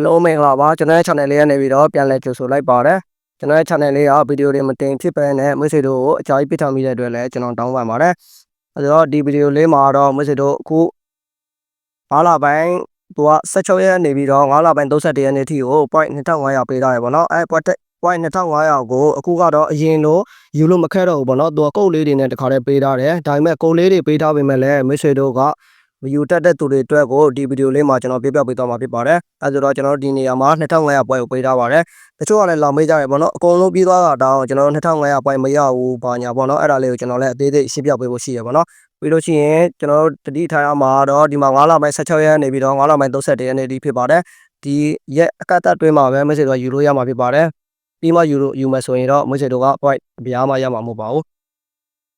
Hello မင်္ဂလာပါကျွန်တော်ရဲ့ channel လေးကနေပြီးတော့ပြန်လည်ကြိုဆိုလိုက်ပါတယ်ကျွန်တော်ရဲ့ channel လေးကဗီဒီယိုတွေမတင်ဖြစ်ပဲနဲ့မိတ်ဆွေတို့ကိုအကြာကြီးပြထားမိတဲ့အတွက်လည်းကျွန်တော်တောင်းပန်ပါတယ်အဲတော့ဒီဗီဒီယိုလေးမှာတော့မိတ်ဆွေတို့အခု9လပိုင်းသူက16ရက်နေပြီးတော့9လပိုင်း31ရက်နေ့ထိကို point 2500ပေးထားရပါတော့အဲ point point 2500ကိုအခုကတော့အရင်လိုယူလို့မခက်တော့ဘူးပေါ့နော်သူကကုတ်လေးတွေနဲ့တခါတည်းပေးထားတယ်ဒါပေမဲ့ကုတ်လေးတွေပေးထားပေမဲ့လည်းမိတ်ဆွေတို့က မယူတတ်တဲ့သူတွေအတွက်ကိုဒီဗီဒီယိုလေးမှာကျွန်တော်ပြပြပေးသွားမှာဖြစ်ပါတယ်အဲဆိုတော့ကျွန်တော်တို့ဒီနေရာမှာ2500ပွဲကိုပေးထားပါတယ်တချို့ကလည်းလောင်မေးကြရပေါ့နော်အကုန်လုံးပြီးသွားတာတောင်းကျွန်တော်တို့2500ပွဲမရဘူးဘာညာပေါ့နော်အဲ့ဒါလေးကိုကျွန်တော်လည်းအသေးသေးရှင်းပြပေးဖို့ရှိရပေါ့နော်ပြီးလို့ရှိရင်ကျွန်တော်တို့တတိထားရမှာတော့ဒီမှာ9လပိုင်း16ရက်နေပြီးတော့9လပိုင်း31ရက်နေ့ဒီဖြစ်ပါတယ်ဒီရက်အကန့်အသတ်တွင်းမှာပဲမက်ဆေ့တော့ယူလို့ရမှာဖြစ်ပါတယ်ပြီးမှယူလို့ယူမယ်ဆိုရင်တော့မက်ဆေ့တို့က point ပြားမှရမှာမဟုတ်ပါဘူး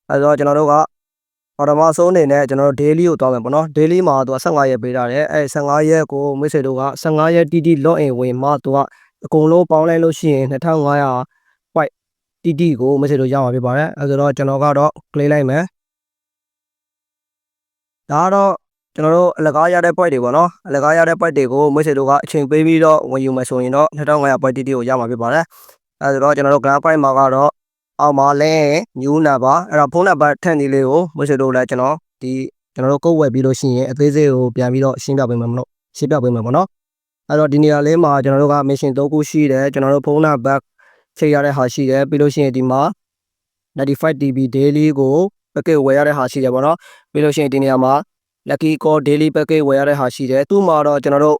အဲဆိုတော့ကျွန်တော်တို့က ပထမဆုံးအနေနဲ့ကျွန်တော်တို့ daily ကိုတောင်းမယ်ပေါ့နော် daily မှာသူက15ရက်ပေးထားတယ်အဲ15ရက်ကိုမက်ဆေ့တို့က15ရက်တိတိ log in ဝင်မှသူကအကုန်လုံးပေါင်းလိုက်လို့ရှိရင်2500 point တိတိကိုမက်ဆေ့တို့ရမှာဖြစ်ပါတယ်အဲဆိုတော့ကျွန်တော်ကတော့ claim လိုက်မယ်ဒါကတော့ကျွန်တော်တို့အလကားရတဲ့ point တွေပေါ့နော်အလကားရတဲ့ point တွေကိုမက်ဆေ့တို့ကအချိန်ပေးပြီးတော့ဝင်ယူမယ်ဆိုရင်တော့2500 point တိတိကိုရမှာဖြစ်ပါတယ်အဲဆိုတော့ကျွန်တော်တို့ grand point မှာကတော့ အောက်မှာလဲ new number အဲ့တော့ဖုန်းနံပါတ်ထည့်နေလေးကိုမွေးဆွေတို့လည်းကျွန်တော်ဒီကျွန်တော်တို့ကုတ်ဝယ်ပြီးလို့ရှိရင်အသေးစိတ်ကိုပြန်ပြီးတော့ရှင်းပြပေးမယ်မလို့ရှင်းပြပေးမယ်ပေါ့နော်အဲ့တော့ဒီနေရာလေးမှာကျွန်တော်တို့က mission 3ခုရှိတယ်ကျွန်တော်တို့ဖုန်းနံပါတ်ချိန်ရတဲ့ဟာရှိတယ်ပြီးလို့ရှိရင်ဒီမှာ95 DB daily ကို package ဝယ်ရတဲ့ဟာရှိတယ်ပေါ့နော်ပြီးလို့ရှိရင်ဒီနေရာမှာ lucky call daily package ဝယ်ရတဲ့ဟာရှိတယ်သူ့မှာတော့ကျွန်တော်တို့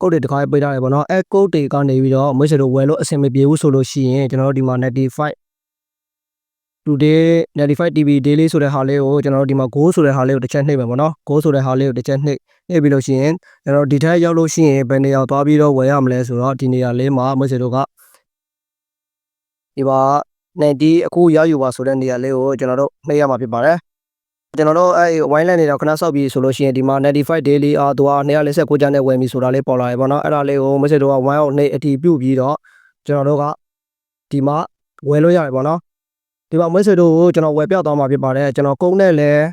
ကုတ်တွေတခါပေးထားတယ်ပေါ့နော်အဲကုတ်တွေကနေပြီးတော့မွေးဆွေတို့ဝယ်လို့အဆင်မပြေဘူးဆိုလို့ရှိရင်ကျွန်တော်တို့ဒီမှာ95 today 95 TV daily ဆိုတဲ့ဟာလေးကိုကျွန်တော်တို့ဒီမှာ go ဆိုတဲ့ဟာလေးကိုတစ်ချက်နှိပ်မယ်ပေါ့နော် go ဆိုတဲ့ဟာလေးကိုတစ်ချက်နှိပ်နှိပ်ပြီးလို့ရှိရင်ကျွန်တော်ဒီထက်ရောက်လို့ရှိရင်ဘယ်နေရာသွားပြီးတော့ဝယ်ရမလဲဆိုတော့ဒီနေရာလေးမှာမွေးစေတို့ကဒီပါနဲ့ဒီအခုရောက်ယူပါဆိုတဲ့နေရာလေးကိုကျွန်တော်တို့နှိပ်ရမှာဖြစ်ပါတယ်ကျွန်တော်တို့အဲဝိုင်းလန်နေတော့ခဏဆောက်ပြီးဆိုလို့ရှိရင်ဒီမှာ95 daily အာသူက249ကျန်းနဲ့ဝယ်ပြီဆိုတာလေးပေါ်လာရေပေါ့နော်အဲ့ဒါလေးကိုမွေးစေတို့က1အောင်နှိပ်အတီးပြုတ်ပြီးတော့ကျွန်တော်တို့ကဒီမှာဝယ်လို့ရတယ်ပေါ့နော် ဒီမှာမွေးဆွေတို့ကိုကျွန်တော်ဝယ်ပြသွားမှာဖြစ်ပါတယ်ကျွန်တော်ကုန်းနဲ့လည်း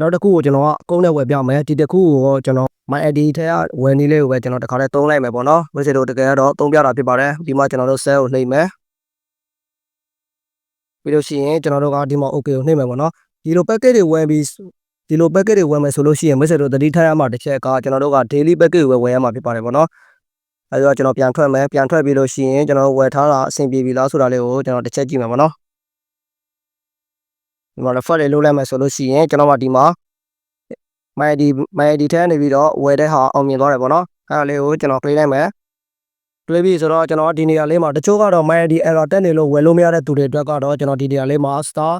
နောက်တစ်ခုကိုကျွန်တော်ကကုန်းနဲ့ဝယ်ပြမယ်ဒီတစ်ခုကိုကျွန်တော် my ID ထဲကဝယ်နည်းလေးကိုပဲကျွန်တော်တခါတည်းသုံးလိုက်မယ်ပေါ့နော်မွေးဆွေတို့တကယ်တော့သုံးပြတာဖြစ်ပါတယ်ဒီမှာကျွန်တော်တို့ sell ကိုနှိပ်မယ်ပြီးလို့ရှိရင်ကျွန်တော်တို့ကဒီမှာ okay ကိုနှိပ်မယ်ပေါ့နော်ဒီလို package တွေဝယ်ပြီးဒီလို package တွေဝယ်မယ်ဆိုလို့ရှိရင်မွေးဆွေတို့တတိထားရမှာတစ်ချက်ကကျွန်တော်တို့က daily package ကိုဝယ်ရမှာဖြစ်ပါတယ်ပေါ့နော်အဲဒီတော့ကျွန်တော်ပြန်ထွက်မယ်ပြန်ထွက်ပြီးလို့ရှိရင်ကျွန်တော်ဝယ်ထားတာအဆင်ပြေပြီလားဆိုတာလေးကိုကျွန်တော်တစ်ချက်ကြည့်မယ်ပေါ့နော် ဒီမှာ refer လေးလုပ်လိုက်မယ်ဆိုလို့ရှိရင်ကျွန်တော်ကဒီမှာ my ID my ID ထဲနေပြီးတော့ဝယ်တဲ့ဟာအောင်မြင်သွားတယ်ပေါ့နော်အဲ့ဒါလေးကိုကျွန်တော် play လိုက်မယ် play ပြီးဆိုတော့ကျွန်တော်ဒီနေရာလေးမှာတချို့ကတော့ my ID error တက်နေလို့ဝယ်လို့မရတဲ့သူတွေအတွက်ကတော့ကျွန်တော်ဒီနေရာလေးမှာ star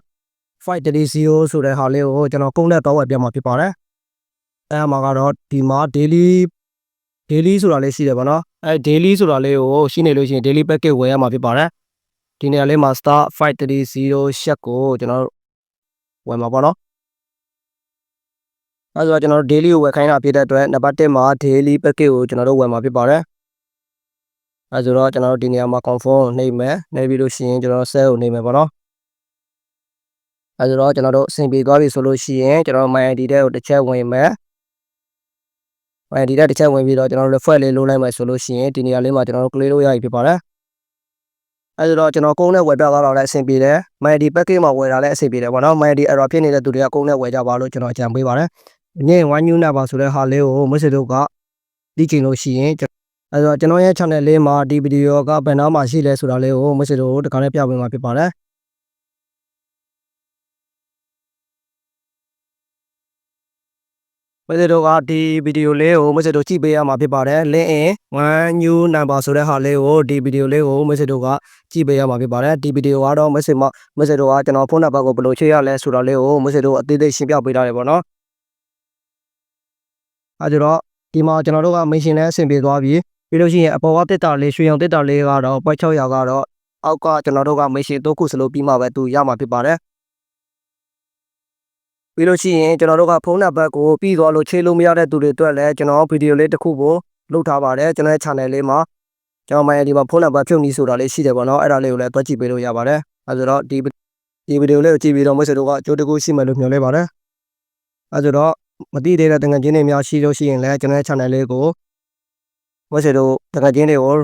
530ဆိုတဲ့ဟာလေးကိုကျွန်တော်ကုန်းနဲ့တော့ဝယ်ပြမှာဖြစ်ပါတယ်အဲ့မှာကတော့ဒီမှာ daily daily ဆိုတာလေးရှိတယ်ပေါ့နော်အဲ daily ဆိုတာလေးကိုရှိနေလို့ရှိရင် daily package ဝယ်ရမှာဖြစ်ပါတယ်ဒီနေရာလေးမှာ star 530 share ကိုကျွန်တော် ဝယ်မှာပေါ့နော်အဲဆိုတော့ကျွန်တော်တို့ daily ကိုဝယ်ခိုင်းတာဖြစ်တဲ့အတွက်နံပါတ်1မှာ daily package ကိုကျွန်တော်တို့ဝယ်မှာဖြစ်ပါတယ်အဲဆိုတော့ကျွန်တော်တို့ဒီနေရာမှာ confirm နှိပ်မယ်နှိပ်ပြီးလို့ရှိရင်ကျွန်တော် sell ကိုနှိပ်မယ်ပေါ့နော်အဲဆိုတော့ကျွန်တော်တို့အဆင်ပြေသွားပြီဆိုလို့ရှိရင်ကျွန်တော် my ID တဲ့ကိုတစ်ချက်ဝင်မယ် my ID တဲ့တစ်ချက်ဝင်ပြီးတော့ကျွန်တော်တို့ refer လေးလုပ်လိုက်မယ်ဆိုလို့ရှိရင်ဒီနေရာလေးမှာကျွန်တော်တို့ claim လို့ရပြီဖြစ်ပါတယ် အဲဆိုတော့ကျွန်တော်ကုန်းနဲ့ဝယ်ပြသွားတော့လည်းအဆင်ပြေတယ် MyD package မှာဝယ်တာလည်းအဆင်ပြေတယ်ပေါ့နော် MyD error ဖြစ်နေတဲ့သူတွေကကုန်းနဲ့ဝယ်ကြပါလို့ကျွန်တော်အကြံပေးပါတယ်။ညင် one new number ဆိုတဲ့ဟာလေးကိုမွေးစတို့ကသိချင်လို့ရှိရင်အဲဆိုတော့ကျွန်တော်ရဲ့ channel လေးမှာဒီဗီဒီယိုကဘယ်နားမှာရှိလဲဆိုတာလေးကိုမွေးစတို့တခါလေးပြပေးမှာဖြစ်ပါတယ်။ မစတို့ကဒီဗီဒီယိုလေးကိုမစတို့ကြည့်ပေးရမှာဖြစ်ပါတယ် link in one new number ဆိုတဲ့ဟာလေးကိုဒီဗီဒီယိုလေးကိုမစတို့ကကြည့်ပေးရမှာဖြစ်ပါတယ်ဒီဗီဒီယိုကတော့မစမမစတို့ကကျွန်တော်ဖုန်းနံပါတ်ကိုဘယ်လိုချိန်ရလဲဆိုတာလေးကိုမစတို့အသေးသေးရှင်းပြပေးထားတယ်ပေါ့နော်အဲကြတော့ဒီမှာကျွန်တော်တို့က mission နဲ့အဆင်ပြေသွားပြီပြီးလို့ရှိရင်အပေါ်ကတက်တာလေးရွှေရောင်တက်တာလေးကတော့ပွဲ600ကတော့အောက်ကကျွန်တော်တို့က mission 3ခုစလုံးပြီးမှပဲသူရမှာဖြစ်ပါတယ် ပြီးလို့ရှိရင်ကျွန်တော်တို့ကဖုန်းနံပါတ်ကိုပြီးသွားလို့ချိန်လို့မရတဲ့သူတွေအတွက်လည်းကျွန်တော်ဗီဒီယိုလေးတစ်ခုကိုလုပ်ထားပါတယ်ကျွန်တော်ရဲ့ channel လေးမှာကျွန်တော်မှဒီမှာဖုန်းနံပါတ်ဖြုတ်နည်းဆိုတာလေးရှိတယ်ပေါ့နော်အဲ့ဒါလေးကိုလည်းတွက်ကြည့်ပေးလို့ရပါတယ်အဲဆိုတော့ဒီဒီဗီဒီယိုလေးကိုကြည့်ပြီးတော့မိတ်ဆွေတို့ကအကျိုးတကူရှိမယ်လို့မျှော်လင့်ပါတယ်အဲဆိုတော့မသိသေးတဲ့တငယ်ချင်းတွေများရှိလို့ရှိရင်လည်းကျွန်တော်ရဲ့ channel လေးကိုမွေးစေတို့တကယ်ချင်းတွေကို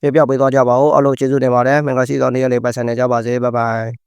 ပြပြပေးသွားကြပါဦးအားလုံးကျေးဇူးတင်ပါတယ်မင်္ဂလာရှိသောနေ့ရက်လေးပတ်စံနေကြပါစေဘိုင်ဘိုင်